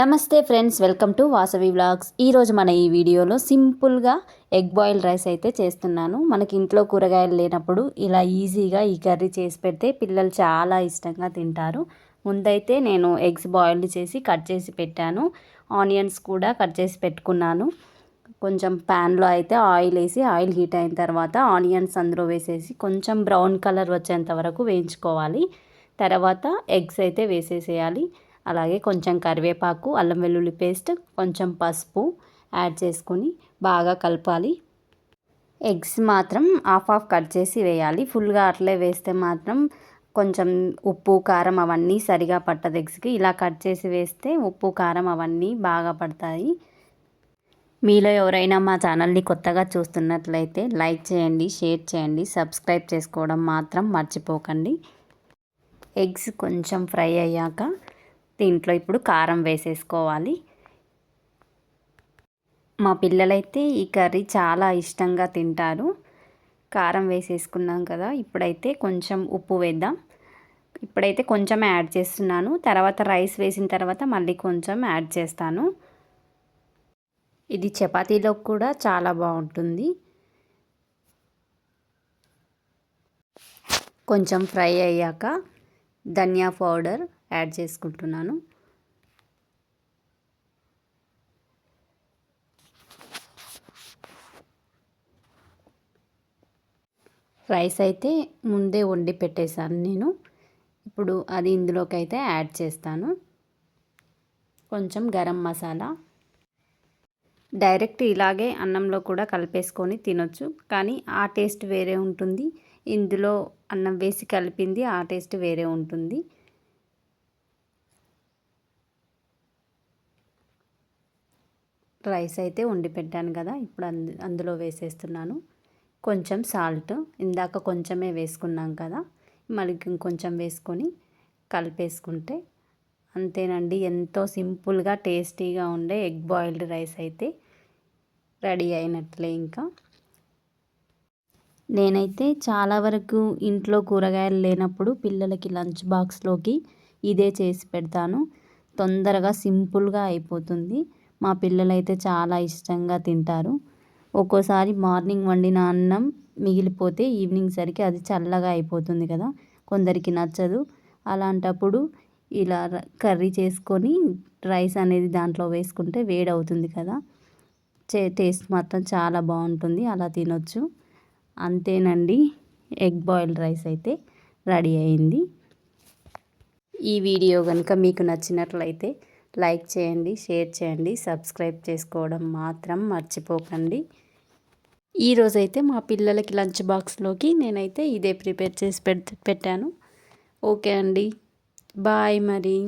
నమస్తే friends welcome to Vasavi vlogs. ఈరోజు మన ఈ వీడియోలో సింపుల్గా ఎగ్ బాయిల్ రైస్ అయితే చేస్తున్నాను. మనకి ఇంట్లో కూరగాయలు లేనప్పుడు ఇలా ఈజీగా ఈ కర్రీ చేసి పెడితే పిల్లలు చాలా ఇష్టంగా తింటారు. ముందైతే నేను ఎగ్స్ బాయిల్డ్ చేసి కట్ చేసి పెట్టాను. ఆనియన్స్ కూడా కట్ చేసి పెట్టుకున్నాను. కొంచెం ప్యాన్లో అయితే ఆయిల్ వేసి ఆయిల్ హీట్ అయిన తర్వాత ఆనియన్స్ అందులో వేసేసి కొంచెం బ్రౌన్ కలర్ వచ్చేంత వరకు వేయించుకోవాలి. తర్వాత ఎగ్స్ అయితే వేసేసేయాలి. అలాగే కొంచెం కరివేపాకు అల్లం వెల్లుల్లి పేస్ట్ కొంచెం పసుపు యాడ్ చేసుకొని బాగా కలపాలి. ఎగ్స్ మాత్రం హాఫ్ హాఫ్ కట్ చేసి వేయాలి. ఫుల్గా అట్లే వేస్తే మాత్రం కొంచెం ఉప్పు కారం అవన్నీ సరిగా పట్టదు ఎగ్స్కి. ఇలా కట్ చేసి వేస్తే ఉప్పు కారం అవన్నీ బాగా పడతాయి. మీలో ఎవరైనా మా ఛానల్ని కొత్తగా చూస్తున్నట్లయితే లైక్ చేయండి షేర్ చేయండి సబ్స్క్రైబ్ చేసుకోవడం మాత్రం మర్చిపోకండి. ఎగ్స్ కొంచెం ఫ్రై అయ్యాక దీంట్లో ఇప్పుడు కారం వేసేసుకోవాలి. మా పిల్లలైతే ఈ కర్రీ చాలా ఇష్టంగా తింటారు. కారం వేసేసుకున్నాం కదా ఇప్పుడైతే కొంచెం ఉప్పు వేద్దాం. ఇప్పుడైతే కొంచెం యాడ్ చేస్తున్నాను. తర్వాత రైస్ వేసిన తర్వాత మళ్ళీ కొంచెం యాడ్ చేస్తాను. ఇది చపాతీలో కూడా చాలా బాగుంటుంది. కొంచెం ఫ్రై అయ్యాక ధనియా పౌడర్ యాడ్ చేసుకుంటున్నాను. రైస్ అయితే ముందే వండి పెట్టేశాను నేను. ఇప్పుడు అది ఇందులోకి అయితే యాడ్ చేస్తాను. కొంచెం గరం మసాలా. డైరెక్ట్ ఇలాగే అన్నంలో కూడా కలిపేసుకొని తినొచ్చు. కానీ ఆ టేస్ట్ వేరే ఉంటుంది. ఇందులో అన్నం వేసి కలిపింది ఆ టేస్ట్ వేరే ఉంటుంది. రైస్ అయితే వండి పెట్టాను కదా ఇప్పుడు అందు అందులో వేసేస్తున్నాను. కొంచెం సాల్ట్ ఇందాక కొంచెమే వేసుకున్నాం కదా మళ్ళీ ఇంకొంచెం వేసుకొని కలిపేసుకుంటే అంతేనండి. ఎంతో సింపుల్గా టేస్టీగా ఉండే ఎగ్ బాయిల్డ్ రైస్ అయితే రెడీ అయినట్లే ఇంకా. నేనైతే చాలా వరకు ఇంట్లో కూరగాయలు లేనప్పుడు పిల్లలకి లంచ్ బాక్స్లోకి ఇదే చేసి పెడతాను. తొందరగా సింపుల్గా అయిపోతుంది. మా పిల్లలైతే చాలా ఇష్టంగా తింటారు. ఒక్కోసారి మార్నింగ్ వండిన అన్నం మిగిలిపోతే ఈవినింగ్ సరికి అది చల్లగా అయిపోతుంది కదా కొందరికి నచ్చదు. అలాంటప్పుడు ఇలా కర్రీ చేసుకొని రైస్ అనేది దాంట్లో వేసుకుంటే వేడవుతుంది కదా చే టేస్ట్ మాత్రం చాలా బాగుంటుంది అలా తినొచ్చు. అంతేనండి ఎగ్ బాయిల్డ్ రైస్ అయితే రెడీ అయింది. ఈ వీడియో కనుక మీకు నచ్చినట్లయితే లైక్ చేయండి షేర్ చేయండి సబ్స్క్రైబ్ చేసుకోవడం మాత్రం మర్చిపోకండి. ఈరోజైతే మా పిల్లలకి లంచ్ బాక్స్లోకి నేనైతే ఇదే ప్రిపేర్ చేసి పెట్టాను. ఓకే అండి. బాయ్ మరి.